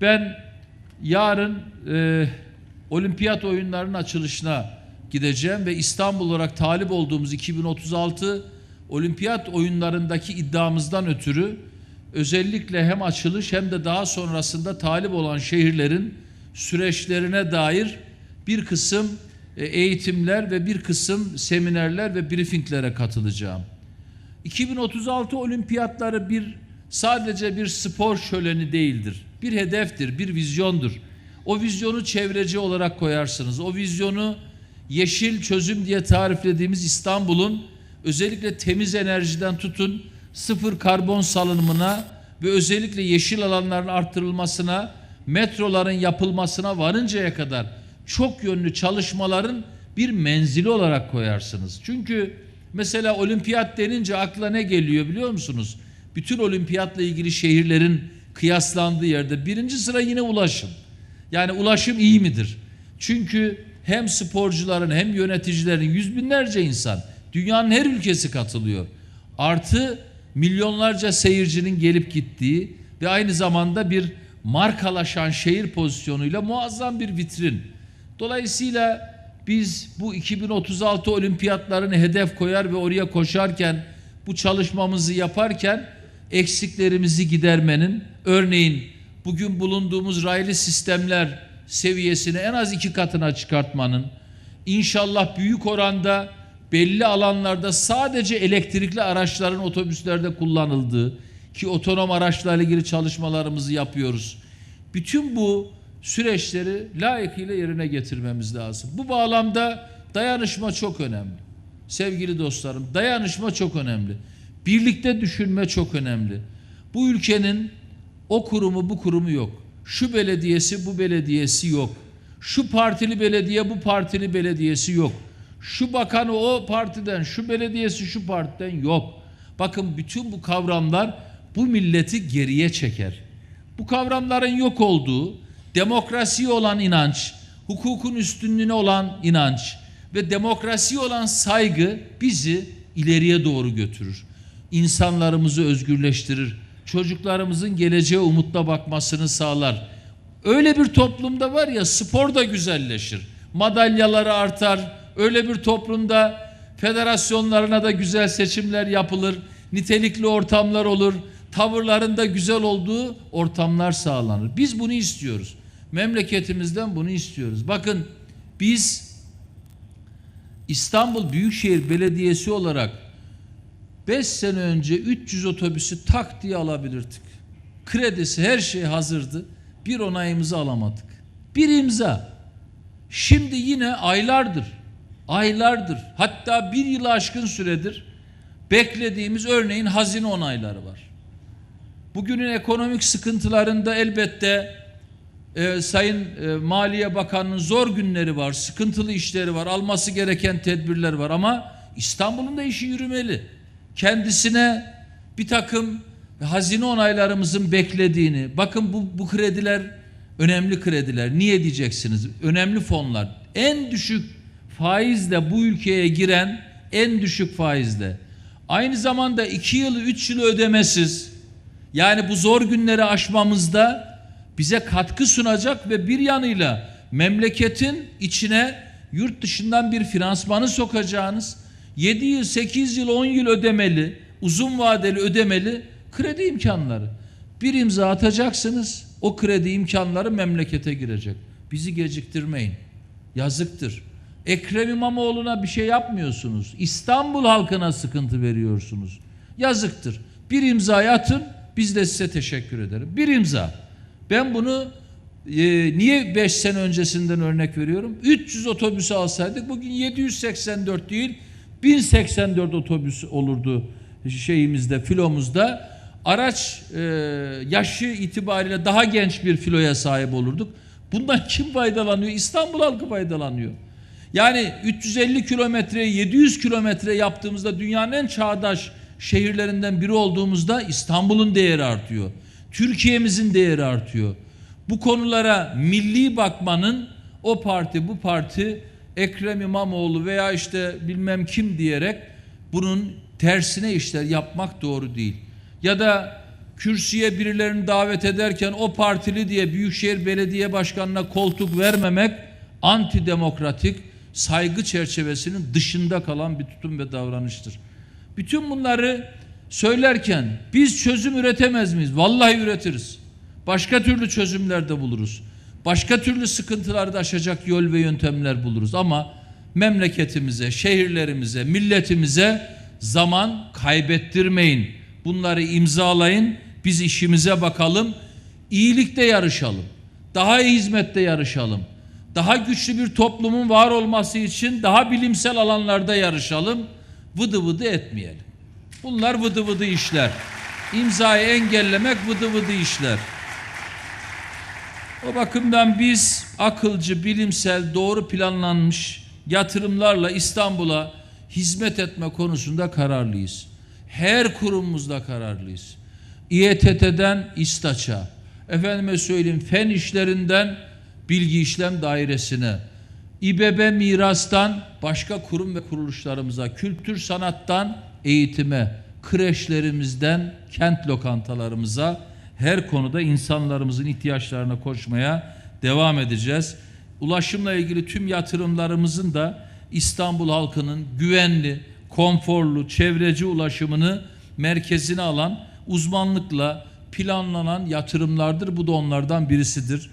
Ben yarın e, olimpiyat oyunlarının açılışına gideceğim ve İstanbul olarak talip olduğumuz 2036 olimpiyat oyunlarındaki iddiamızdan ötürü özellikle hem açılış hem de daha sonrasında talip olan şehirlerin süreçlerine dair bir kısım e, eğitimler ve bir kısım seminerler ve briefinglere katılacağım. 2036 olimpiyatları bir sadece bir spor şöleni değildir. Bir hedeftir, bir vizyondur. O vizyonu çevreci olarak koyarsınız. O vizyonu yeşil çözüm diye tariflediğimiz İstanbul'un özellikle temiz enerjiden tutun sıfır karbon salınımına ve özellikle yeşil alanların arttırılmasına, metroların yapılmasına varıncaya kadar çok yönlü çalışmaların bir menzili olarak koyarsınız. Çünkü mesela olimpiyat denince akla ne geliyor biliyor musunuz? Bütün olimpiyatla ilgili şehirlerin kıyaslandığı yerde birinci sıra yine ulaşım. Yani ulaşım iyi midir? Çünkü hem sporcuların hem yöneticilerin yüz binlerce insan dünyanın her ülkesi katılıyor. Artı milyonlarca seyircinin gelip gittiği ve aynı zamanda bir markalaşan şehir pozisyonuyla muazzam bir vitrin. Dolayısıyla biz bu 2036 olimpiyatlarını hedef koyar ve oraya koşarken bu çalışmamızı yaparken eksiklerimizi gidermenin örneğin bugün bulunduğumuz raylı sistemler seviyesini en az iki katına çıkartmanın inşallah büyük oranda belli alanlarda sadece elektrikli araçların otobüslerde kullanıldığı ki otonom araçlarla ilgili çalışmalarımızı yapıyoruz. Bütün bu süreçleri layıkıyla yerine getirmemiz lazım. Bu bağlamda dayanışma çok önemli. Sevgili dostlarım, dayanışma çok önemli. Birlikte düşünme çok önemli. Bu ülkenin o kurumu bu kurumu yok. Şu belediyesi bu belediyesi yok. Şu partili belediye bu partili belediyesi yok. Şu bakanı o partiden, şu belediyesi şu partiden yok. Bakın bütün bu kavramlar bu milleti geriye çeker. Bu kavramların yok olduğu, demokrasiye olan inanç, hukukun üstünlüğüne olan inanç ve demokrasiye olan saygı bizi ileriye doğru götürür. İnsanlarımızı özgürleştirir. Çocuklarımızın geleceğe umutla bakmasını sağlar. Öyle bir toplumda var ya spor da güzelleşir. Madalyaları artar. Öyle bir toplumda federasyonlarına da güzel seçimler yapılır. Nitelikli ortamlar olur. Tavırlarında güzel olduğu ortamlar sağlanır. Biz bunu istiyoruz. Memleketimizden bunu istiyoruz. Bakın biz İstanbul Büyükşehir Belediyesi olarak 5 sene önce 300 otobüsü tak diye alabilirdik. Kredisi her şey hazırdı. Bir onayımızı alamadık. Bir imza. Şimdi yine aylardır, aylardır hatta bir yılı aşkın süredir beklediğimiz örneğin hazine onayları var. Bugünün ekonomik sıkıntılarında elbette e, Sayın e, Maliye Bakanı'nın zor günleri var, sıkıntılı işleri var, alması gereken tedbirler var ama İstanbul'un da işi yürümeli. Kendisine bir takım hazine onaylarımızın beklediğini, bakın bu, bu krediler önemli krediler. Niye diyeceksiniz? Önemli fonlar. En düşük faizle bu ülkeye giren en düşük faizle. Aynı zamanda iki yıl, üç yıl ödemesiz. Yani bu zor günleri aşmamızda bize katkı sunacak ve bir yanıyla memleketin içine yurt dışından bir finansmanı sokacağınız 7 yıl, 8 yıl, 10 yıl ödemeli, uzun vadeli ödemeli kredi imkanları. Bir imza atacaksınız, o kredi imkanları memlekete girecek. Bizi geciktirmeyin. Yazıktır. Ekrem İmamoğlu'na bir şey yapmıyorsunuz. İstanbul halkına sıkıntı veriyorsunuz. Yazıktır. Bir imza atın, biz de size teşekkür ederim. Bir imza. Ben bunu e, niye 5 sene öncesinden örnek veriyorum? 300 otobüsü alsaydık bugün 784 değil 1084 otobüs olurdu şeyimizde, filomuzda. Araç e, yaşı itibariyle daha genç bir filoya sahip olurduk. Bundan kim faydalanıyor? İstanbul halkı faydalanıyor. Yani 350 kilometre, 700 kilometre yaptığımızda dünyanın en çağdaş şehirlerinden biri olduğumuzda İstanbul'un değeri artıyor. Türkiye'mizin değeri artıyor. Bu konulara milli bakmanın o parti bu parti Ekrem İmamoğlu veya işte bilmem kim diyerek bunun tersine işler yapmak doğru değil. Ya da kürsüye birilerini davet ederken o partili diye Büyükşehir Belediye Başkanı'na koltuk vermemek antidemokratik saygı çerçevesinin dışında kalan bir tutum ve davranıştır. Bütün bunları söylerken biz çözüm üretemez miyiz? Vallahi üretiriz. Başka türlü çözümler de buluruz. Başka türlü sıkıntıları da aşacak yol ve yöntemler buluruz ama memleketimize, şehirlerimize, milletimize zaman kaybettirmeyin. Bunları imzalayın. Biz işimize bakalım. İyilikte yarışalım. Daha iyi hizmette yarışalım. Daha güçlü bir toplumun var olması için daha bilimsel alanlarda yarışalım. Vıdı vıdı etmeyelim. Bunlar vıdı vıdı işler. İmzayı engellemek vıdı vıdı işler. O bakımdan biz akılcı, bilimsel, doğru planlanmış yatırımlarla İstanbul'a hizmet etme konusunda kararlıyız. Her kurumumuzda kararlıyız. İETT'den İSTAÇ'a, efendime söyleyeyim fen işlerinden bilgi işlem dairesine, İBB mirastan başka kurum ve kuruluşlarımıza, kültür sanattan eğitime, kreşlerimizden kent lokantalarımıza her konuda insanlarımızın ihtiyaçlarına koşmaya devam edeceğiz. Ulaşımla ilgili tüm yatırımlarımızın da İstanbul halkının güvenli, konforlu, çevreci ulaşımını merkezine alan uzmanlıkla planlanan yatırımlardır. Bu da onlardan birisidir.